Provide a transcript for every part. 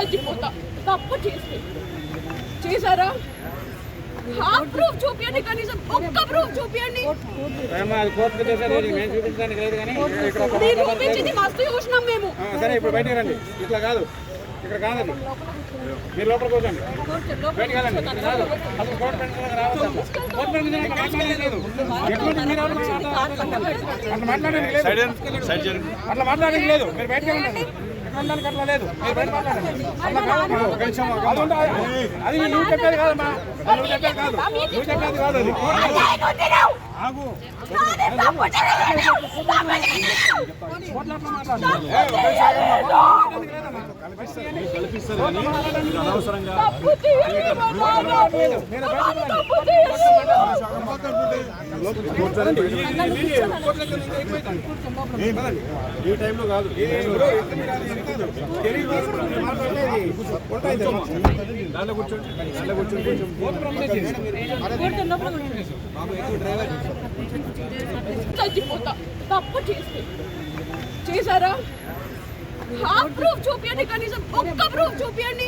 చచ్చిపోతా. తప్పు చేస్తే. చేశారా? ప్రూఫ్ కనీసం. ఒక్క ప్రూఫ్ మీరు చూపించింది. మస్తు చూసినాం మేము. ఆ, సరే ఇప్పుడు బయటికి రండి. ఇట్లా కాదు. ఇక్కడ కాదండి. మీరు లోపల కూర్చోండి. బయటికి వెళ్ళండి. ఇక్కడ కాదు. అసలు కోర్టు పెన్షన్ రావద్దు. అసలు. కోర్టు పెన్షన్ ఇక్కడ మాట్లాడేది లేదు. ఎటువంటి మీరు ఎవరు మాట్లాడాలి? అట్లా మాట్లాడడానికి లేదు. అట్లా మాట్లాడడానికి లేదు. మీరు బయటకు వెళ్ళండి. ఉండడానికి అట్లా లేదు. అది నువ్వు చెప్పేది కాదమ్మా. అది నువ్వు చెప్పేది కాదు. నువ్వు చెప్పేది కాదు. అది ఆగు. కోర్టులో అట్లా మాట్లాడాలి. ఈ టైంలో కాదు దాంట్లో కూర్చోండి దాంట్లో కూర్చోండి. చచ్చిపోతా తప్పు చేస్తే చేశారా ప్రూఫ్ చూపియండి కనీసం ఒక్క ప్రూఫ్ చూపియండి.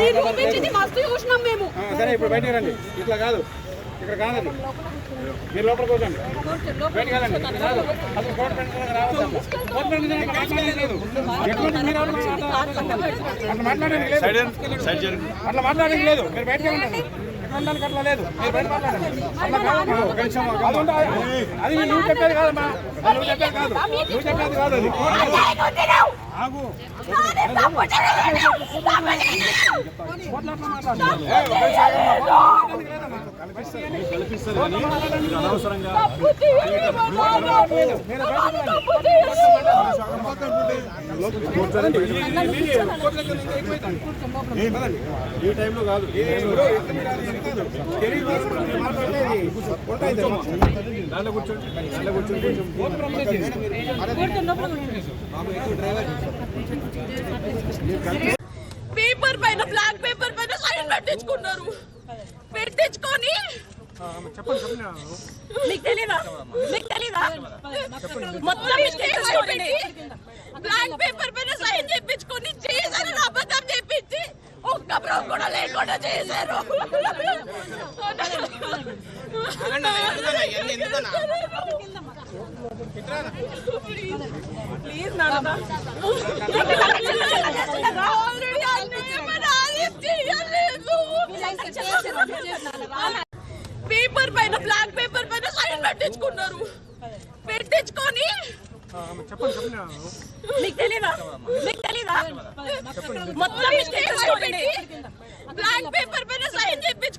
మీరు. చూపించింది మస్తు చూసినాం మేము. సరే ఇప్పుడు బయటికి రండి. ఇట్లా కాదు. ఇక్కడ కాదండి. మీరు లోపల కూర్చోండి. బయటికి వెళ్ళండి. ఇక్కడ కాదు. అసలు కోర్టు పెన్షన్ రావద్దు. అసలు. కోర్టు పెన్షన్ ఇక్కడ మాట్లాడేది లేదు ఎటువంటి మీరు? అట్లా మాట్లాడడానికి లేదు. అట్లా మాట్లాడడానికి లేదు. మీరు బయటకు వెళ్ళండి ఉండడానికి అట్లా లేదు మీరు బయట అది నువ్వు చెప్పేది కాదమ్మా నువ్వు చెప్పేది కాదు నువ్వు చెప్పేది కాదు అది చేయండి. ఈ టైంలో కాదు దాంట్లో కూర్చోండి. దాంట్లో కూర్చోండి పేపర్ పైన బ్లాక్ పేపర్ పైన సైన్ పెట్టించుకున్నారు. పెట్టించుకొని. మీకు తెలీదా? మీకు తెలీదా? మొత్తం బ్లాక్ పేపర్ పైన సైన్ చేపించుకొని చేశారు అబద్ధం చెప్పించి ఒక్క కూడా లేకుండా చేశారు. ప్లీజ్ నాన్న పేపర్ పైన బ్లాక్ పేపర్ పైన సైన్ పెట్టించుకున్నారు. పెట్టించుకొని మీకు తెలీదా? మీకు తెలీదా? మొత్తం బ్లాక్ పేపర్ పైన సైన్ చెప్పించి